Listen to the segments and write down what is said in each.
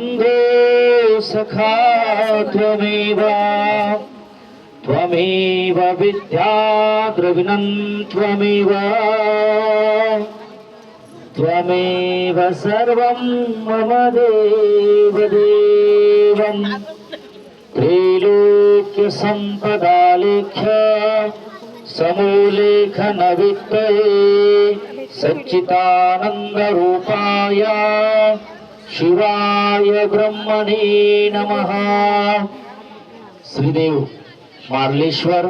बन्धो सखा त्वमेव त्वमेव विद्या द्रविणं त्वमेव त्वमेव सर्वं मम देवदेवम् त्रैलोक्यसम्पदालेख्य समूलेखनवित्तये सच्चिदानन्दरूपाय शिवाय ब्रह्मणे नम. श्रीदेव मार्लेश्वर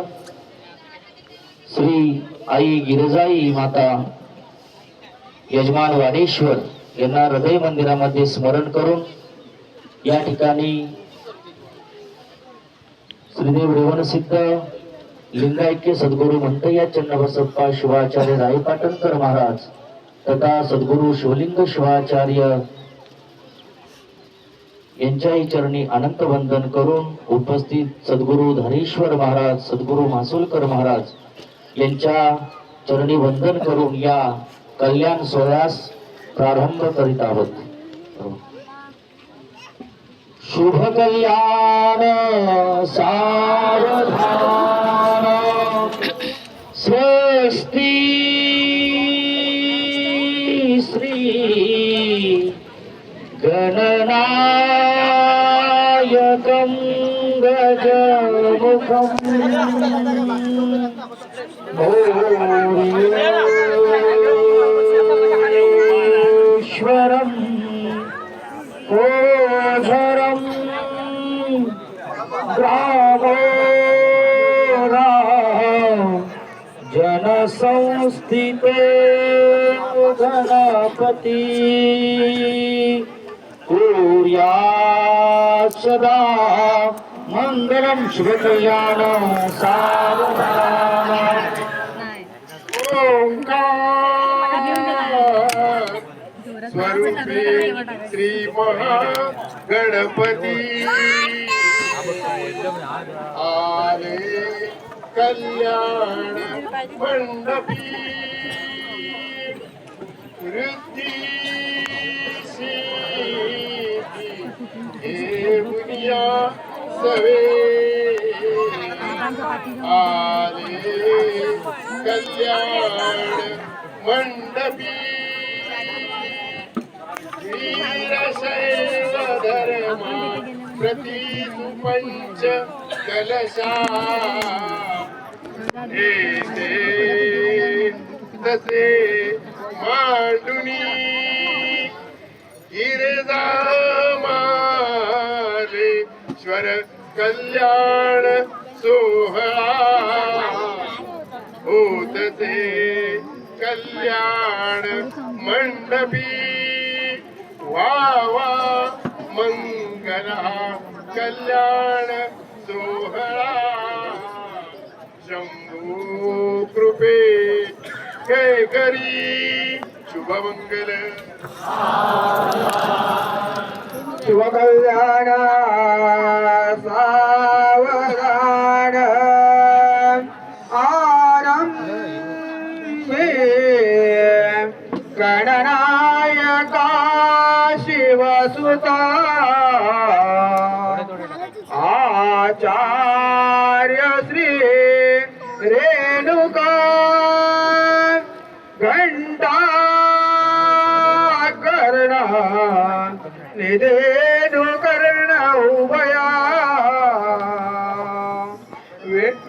श्री आई गिरजाई माता यजमान वाणेश्वर यांना हृदय मंदिरामध्ये स्मरण करून या ठिकाणी श्रीदेव रेवणसिद्ध लिंगायक्य सद्गुरु म्हणतया चन्नबसप्पा शिवाचार्य रायपाटणकर महाराज तथा सद्गुरू शिवलिंग शिवाचार्य यांच्याही चरणी अनंत वंदन करून उपस्थित सद्गुरु धरेश्वर महाराज सद्गुरु मासुलकर महाराज यांच्या चरणी वंदन करून या कल्याण सोहळ्यास प्रारंभ करीत आहोत. शुभ कल्याण सावधान स्वस्ती श्री ईश्वरम् ओझरम् ग्रामोरा जनसंस्थिते गणपती। कुर्या सदा मङ्गलं शुभकल्याणं सावधान। स्वरूपे स्वरूपी श्री महागणपती आले कल्याण मंडपी। वृद्धी देवनिया सवे आले कल्याण मंडपी. वीरशैव धर्म प्रति पंच कलशा येते तसे मांडुनी गिरजा मालेश्वर कल्याण सोहळा होतसे कल्याण मंडपी वावा मंगला कल्याण सोहळा। शंभू कृपे हे करी शुभमंगल। शुभकल्याणा आरंभे गणनायका शिवसुता। आचार्य श्री रेणुका घंटा कर्ण निधेनु कर्ण उभया।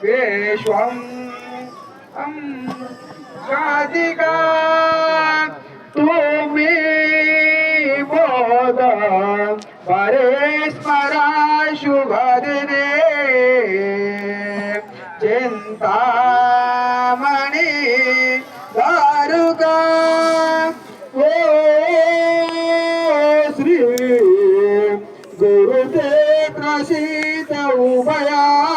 विश्वम राधिका तुम्ही बोध. परे स्मरा शुभ दिने. चिंतामणी दारुका ओ श्री गुरुक्षेत्र शीत उभया.